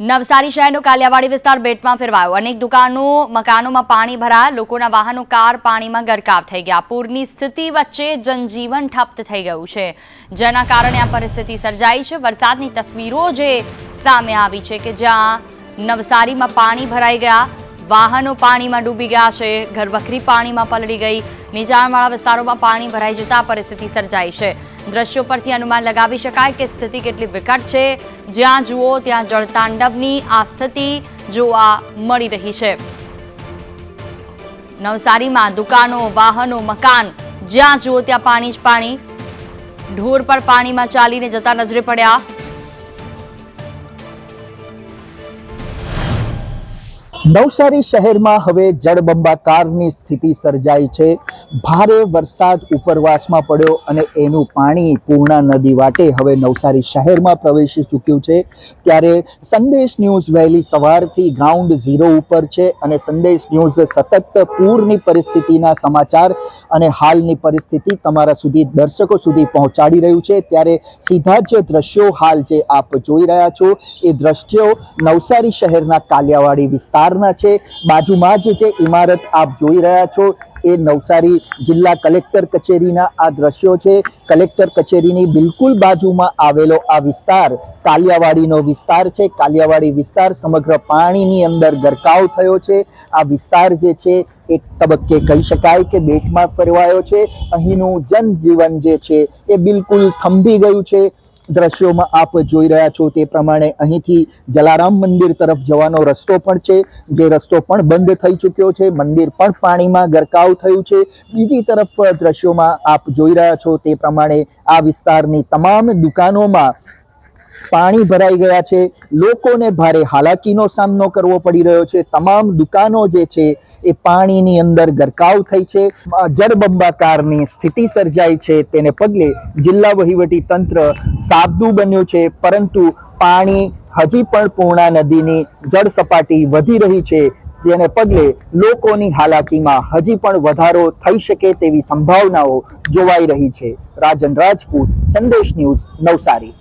નવસારી શહેરનો કાલિયાવાડી વિસ્તાર બેટમાં ફેરવાયો. અનેક દુકાનો, મકાનોમાં પાણી ભરાયા. લોકોના વાહનો, કાર પાણીમાં ગરકાવ થઈ ગયા. પૂરની સ્થિતિ વચ્ચે જનજીવન ઠપ્પ થઈ ગયું છે. જેના કારણે આ પરિસ્થિતિ સર્જાઈ છે. વરસાદની તસવીરો જે સામે આવી છે કે જ્યાં નવસારીમાં પાણી ભરાઈ ગયા. વાહનો પાણીમાં ડૂબી ગયા છે. ઘરવખરી પાણીમાં પલળી ગઈ. નીચાણવાળા વિસ્તારોમાં પાણી ભરાઈ જતા પરિસ્થિતિ સર્જાઈ છે. દ્રશ્યો પરથી અનુમાન લગાવી શકાય કે સ્થિતિ કેટલી વિકટ છે. જ્યાં જુઓ, ત્યાં જળતાંડવની આ સ્થિતિ જોવા મળી રહી છે. નવસારીમાં દુકાનો, વાહનો, મકાન, જ્યાં જુઓ, ત્યાં પાણી જ પાણી. ઢોર પર પાણીમાં ચાલીને જતા નજરે પડ્યા નવસારી શહેરમાં હવે જળબંબાકારની સ્થિતિ સર્જાઈ છે. ભારે વરસાદ ઉપરવાસમાં પડ્યો અને એનું પાણી પૂર્ણા નદી વાટે હવે નવસારી શહેરમાં પ્રવેશી ચૂક્યું છે. ત્યારે સંદેશ ન્યૂઝ વહેલી સવારથી ગ્રાઉન્ડ ઝીરો ઉપર છે અને સંદેશ ન્યૂઝ સતત પૂરની પરિસ્થિતિના સમાચાર અને હાલની પરિસ્થિતિ તમારા સુધી દર્શકો સુધી પહોંચાડી રહ્યું છે. ત્યારે સીધા જ દ્રશ્યો હાલ જે આપ જોઈ રહ્યા છો, એ દ્રશ્યો નવસારી શહેરના કાલિયાવાડી વિસ્તારના છે, બાજુમાં જ જે ઇમારત આપ જોઈ રહ્યા છો. એ નવસારી જિલ્લા કલેક્ટર કચેરીના આ દ્રશ્યો છે. કલેક્ટર કચેરીની બિલકુલ બાજુમાં આવેલો આ વિસ્તાર કાલિયાવાડીનો વિસ્તાર છે. કાલિયાવાડી વિસ્તાર સમગ્ર પાણીની અંદર ગરકાવ થયો છે. આ વિસ્તાર જે છે, એક તબક્કે કહી શકાય કે બેટમાં ફેરવાયો છે. અહીંનું જનજીવન જે છે, એ બિલકુલ થંભી ગયું છે. દ્રશ્યોમાં આપ જોઈ રહ્યા છો તે પ્રમાણે અહીંથી જલારામ મંદિર તરફ જવાનો રસ્તો પણ છે, જે રસ્તો પણ બંધ થઈ ચૂક્યો છે, મંદિર પણ પાણીમાં ગરકાવ થયું છે. બીજી તરફ દ્રશ્યોમાં આપ જોઈ રહ્યા છો તે પ્રમાણે આ વિસ્તારની તમામ દુકાનોમાં પાણી ભરાઈ ગયા છે. લોકોને ભારે હાલાકીનો સામનો કરવો પડી રહ્યો છે. તમામ દુકાનો જે છે એ પાણીની અંદર ગરકાવ થઈ છે. જળબંબાકારની સ્થિતિ સર્જાઈ છે. તેને પગલે જિલ્લા વહીવટી તંત્ર સાબદું બન્યું છે. પરંતુ પાણી હજી પણ પૂર્ણા નદીની જળ સપાટી વધી રહી છે. જેને પગલે લોકોની હાલાકીમાં હજી પણ વધારો થઈ શકે તેવી સંભાવનાઓ જોવાઈ રહી છે. રાજન રાજપૂત, સંદેશ ન્યૂઝ નવસારી.